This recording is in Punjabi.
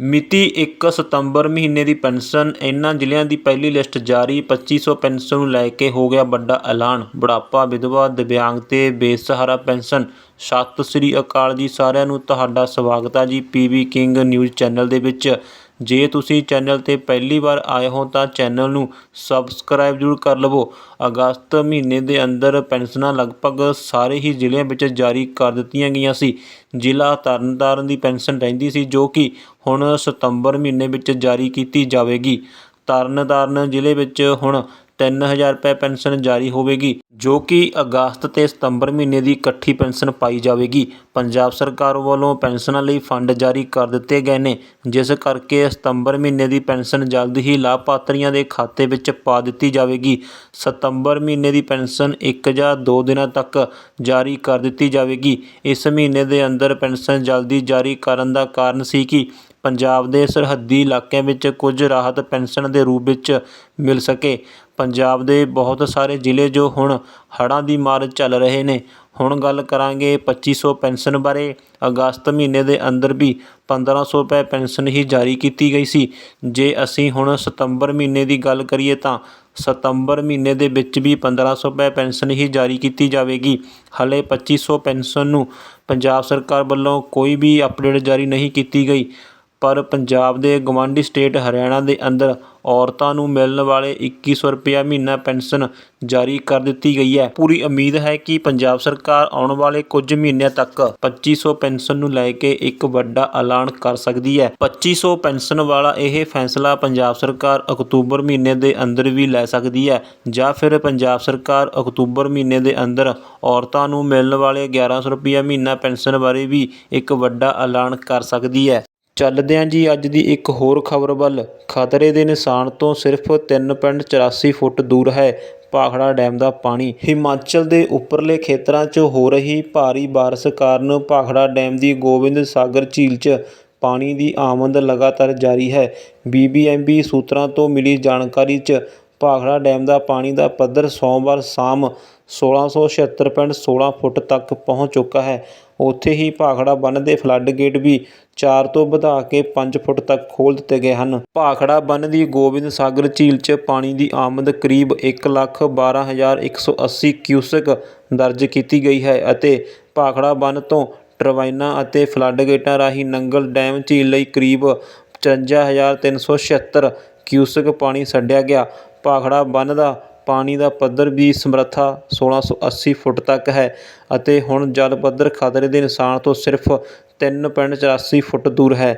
ਮਿਤੀ ਇੱਕ ਸਤੰਬਰ ਮਹੀਨੇ ਦੀ ਪੈਨਸ਼ਨ ਇਹਨਾਂ ਜ਼ਿਲ੍ਹਿਆਂ ਦੀ ਪਹਿਲੀ ਲਿਸਟ ਜਾਰੀ ਪੱਚੀ ਸੌ ਪੈਨਸ਼ਨ ਨੂੰ ਲੈ ਕੇ ਹੋ ਗਿਆ ਵੱਡਾ ਐਲਾਨ। ਬੁਢਾਪਾ, ਵਿਧਵਾ, ਦਿਵਿਆਂਗ ਤੇ ਬੇਸਹਾਰਾ ਪੈਨਸ਼ਨ। ਸਤਿ ਸ੍ਰੀ ਅਕਾਲ ਜੀ ਸਾਰਿਆਂ ਨੂੰ। ਤੁਹਾਡਾ ਸਵਾਗਤ ਹੈ ਜੀ ਪੀਬੀ ਕਿੰਗ ਨਿਊਜ਼ ਚੈਨਲ ਦੇ ਵਿੱਚ। ਜੇ ਤੁਸੀਂ ਚੈਨਲ ਤੇ ਪਹਿਲੀ ਵਾਰ ਆਏ ਹੋ ਤਾਂ ਚੈਨਲ ਨੂੰ ਸਬਸਕ੍ਰਾਈਬ ਜ਼ਰੂਰ ਕਰ ਲਵੋ। ਅਗਸਤ ਮਹੀਨੇ ਦੇ ਅੰਦਰ ਪੈਨਸ਼ਨਾਂ ਲਗਭਗ ਸਾਰੇ ਹੀ ਜ਼ਿਲ੍ਹਿਆਂ ਵਿੱਚ ਜਾਰੀ ਕਰ ਦਿੱਤੀਆਂ ਗਈਆਂ ਸੀ। ਜ਼ਿਲ੍ਹਾ ਤਰਨਤਾਰਨ ਦੀ ਪੈਨਸ਼ਨ ਰਹਿੰਦੀ ਸੀ ਜੋ ਕਿ ਹੁਣ ਸਤੰਬਰ ਮਹੀਨੇ ਵਿੱਚ ਜਾਰੀ ਕੀਤੀ ਜਾਵੇਗੀ। ਤਰਨਤਾਰਨ ਜ਼ਿਲ੍ਹੇ ਵਿੱਚ ਹੁਣ ਤਿੰਨ ਹਜ਼ਾਰ ਰੁਪਏ ਪੈਨਸ਼ਨ ਜਾਰੀ ਹੋਵੇਗੀ, ਜੋ ਕਿ ਅਗਸਤ ਤੇ ਸਤੰਬਰ ਮਹੀਨੇ ਦੀ ਇਕੱਠੀ ਪੈਨਸ਼ਨ ਪਾਈ ਜਾਵੇਗੀ। ਪੰਜਾਬ ਸਰਕਾਰ ਵੱਲੋਂ ਪੈਨਸ਼ਨਾਂ ਲਈ ਫੰਡ ਜਾਰੀ ਕਰ ਦਿੱਤੇ ਗਏ ਨੇ, ਜਿਸ ਕਰਕੇ ਸਤੰਬਰ ਮਹੀਨੇ ਦੀ ਪੈਨਸ਼ਨ ਜਲਦ ਹੀ ਲਾਭਪਾਤਰੀਆਂ ਦੇ ਖਾਤੇ ਵਿੱਚ ਪਾ ਦਿੱਤੀ ਜਾਵੇਗੀ। ਸਤੰਬਰ ਮਹੀਨੇ ਦੀ ਪੈਨਸ਼ਨ ਇੱਕ ਜਾਂ ਦੋ ਦਿਨਾਂ ਤੱਕ ਜਾਰੀ ਕਰ ਦਿੱਤੀ ਜਾਵੇਗੀ। ਇਸ ਮਹੀਨੇ ਦੇ ਅੰਦਰ ਪੈਨਸ਼ਨ ਜਲਦੀ ਜਾਰੀ ਕਰਨ ਦਾ ਕਾਰਨ ਸੀ ਕਿ ਪੰਜਾਬ ਦੇ ਸਰਹੱਦੀ ਇਲਾਕਿਆਂ ਵਿੱਚ ਕੁਝ ਰਾਹਤ ਪੈਨਸ਼ਨ ਦੇ ਰੂਪ ਵਿੱਚ ਮਿਲ ਸਕੇ। ਪੰਜਾਬ ਦੇ ਬਹੁਤ ਸਾਰੇ ਜ਼ਿਲ੍ਹੇ ਜੋ ਹੁਣ ਹੜ੍ਹਾਂ ਦੀ ਮਾਰ ਝੱਲ ਰਹੇ ਨੇ। ਹੁਣ ਗੱਲ ਕਰਾਂਗੇ ਪੱਚੀ ਸੌ ਪੈਨਸ਼ਨ ਬਾਰੇ। ਅਗਸਤ ਮਹੀਨੇ ਦੇ ਅੰਦਰ ਵੀ 1500 ਰੁਪਏ ਪੈਨਸ਼ਨ ਹੀ ਜਾਰੀ ਕੀਤੀ ਗਈ ਸੀ। ਜੇ ਅਸੀਂ ਹੁਣ ਸਤੰਬਰ ਮਹੀਨੇ ਦੀ ਗੱਲ ਕਰੀਏ ਤਾਂ ਸਤੰਬਰ ਮਹੀਨੇ ਦੇ ਵਿੱਚ ਵੀ 1500 ਰੁਪਏ ਪੈਨਸ਼ਨ ਹੀ ਜਾਰੀ ਕੀਤੀ ਜਾਵੇਗੀ। ਹਾਲੇ ਪੱਚੀ ਸੌ ਪੈਨਸ਼ਨ ਨੂੰ ਪੰਜਾਬ ਸਰਕਾਰ ਵੱਲੋਂ ਕੋਈ ਵੀ ਅਪਡੇਟ ਜਾਰੀ ਨਹੀਂ ਕੀਤੀ ਗਈ। ਪਰ ਪੰਜਾਬ ਦੇ ਗਵਾਂਢੀ ਸਟੇਟ ਹਰਿਆਣਾ ਦੇ ਅੰਦਰ ਔਰਤਾਂ ਨੂੰ ਮਿਲਣ ਵਾਲੇ ਇੱਕੀ ਸੌ ਰੁਪਇਆ ਮਹੀਨਾ ਪੈਨਸ਼ਨ ਜਾਰੀ ਕਰ ਦਿੱਤੀ ਗਈ ਹੈ। ਪੂਰੀ ਉਮੀਦ ਹੈ ਕਿ ਪੰਜਾਬ ਸਰਕਾਰ ਆਉਣ ਵਾਲੇ ਕੁਝ ਮਹੀਨਿਆਂ ਤੱਕ 2500 ਪੈਨਸ਼ਨ ਨੂੰ ਲੈ ਕੇ ਇੱਕ ਵੱਡਾ ਐਲਾਨ ਕਰ ਸਕਦੀ ਹੈ। 2500 ਪੈਨਸ਼ਨ ਵਾਲਾ ਇਹ ਫੈਸਲਾ ਪੰਜਾਬ ਸਰਕਾਰ ਅਕਤੂਬਰ ਮਹੀਨੇ ਦੇ ਅੰਦਰ ਵੀ ਲੈ ਸਕਦੀ ਹੈ ਜਾਂ ਫਿਰ ਪੰਜਾਬ ਸਰਕਾਰ ਅਕਤੂਬਰ ਮਹੀਨੇ ਦੇ ਅੰਦਰ ਔਰਤਾਂ ਨੂੰ ਮਿਲਣ ਵਾਲੇ 1100 ਰੁਪਇਆ ਮਹੀਨਾ ਪੈਨਸ਼ਨ ਬਾਰੇ ਵੀ ਇੱਕ ਵੱਡਾ ਐਲਾਨ ਕਰ ਸਕਦੀ ਹੈ। ਚੱਲਦੇ ਹਾਂ ਜੀ ਅੱਜ ਦੀ ਇੱਕ ਹੋਰ ਖਬਰ ਵੱਲ। ਖਤਰੇ ਦੇ ਨਿਸ਼ਾਨ ਤੋਂ ਸਿਰਫ 3.84 ਫੁੱਟ ਦੂਰ ਹੈ ਭਾਖੜਾ ਡੈਮ ਦਾ ਪਾਣੀ। ਹਿਮਾਚਲ ਦੇ ਉੱਪਰਲੇ ਖੇਤਰਾਂ 'ਚ ਹੋ ਰਹੀ ਭਾਰੀ ਬਾਰਿਸ਼ ਕਾਰਨ ਭਾਖੜਾ ਡੈਮ ਦੀ ਗੋਬਿੰਦ ਸਾਗਰ ਝੀਲ 'ਚ ਪਾਣੀ ਦੀ ਆਮਦ ਲਗਾਤਾਰ ਜਾਰੀ ਹੈ। ਬੀਬੀਐਮਬੀ ਸੂਤਰਾਂ ਤੋਂ ਮਿਲੀ ਜਾਣਕਾਰੀ 'ਚ ਭਾਖੜਾ ਡੈਮ ਦਾ ਪਾਣੀ ਦਾ ਪੱਧਰ ਸੋਮਵਾਰ ਸ਼ਾਮ 1676.16 ਫੁੱਟ ਤੱਕ ਪਹੁੰਚ ਚੁੱਕਾ ਹੈ। ਉੱਥੇ ਹੀ ਭਾਖੜਾ ਬੰਨ੍ਹ ਦੇ ਫਲੱਡ ਗੇਟ ਵੀ 4 ਤੋਂ ਵਧਾ ਕੇ 5 ਫੁੱਟ ਤੱਕ ਖੋਲ੍ਹ ਦਿੱਤੇ ਗਏ ਹਨ। ਭਾਖੜਾ ਬੰਨ੍ਹ ਦੀ ਗੋਬਿੰਦ ਸਾਗਰ ਝੀਲ 'ਚ ਪਾਣੀ ਦੀ ਆਮਦ ਕਰੀਬ 1,12,180 ਕਿਊਸਕ ਦਰਜ ਕੀਤੀ ਗਈ ਹੈ ਅਤੇ ਭਾਖੜਾ ਬੰਨ੍ਹ ਤੋਂ ਟਰਬਾਈਨਾਂ ਅਤੇ ਫਲੱਡ ਗੇਟਾਂ ਰਾਹੀਂ ਨੰਗਲ ਡੈਮ ਝੀਲ ਲਈ ਕਰੀਬ 54,376 ਕਿਊਸਕ ਪਾਣੀ ਛੱਡਿਆ ਗਿਆ। ਭਾਖੜਾ ਬੰਨ੍ਹ ਦਾ ਪਾਣੀ ਦਾ ਪੱਧਰ ਦੀ ਸਮਰੱਥਾ 1680 ਫੁੱਟ ਤੱਕ ਹੈ ਅਤੇ ਹੁਣ ਜਲ ਪੱਧਰ ਖਤਰੇ ਦੇ ਨਿਸ਼ਾਨ ਤੋਂ ਸਿਰਫ 3.84 ਫੁੱਟ ਦੂਰ ਹੈ।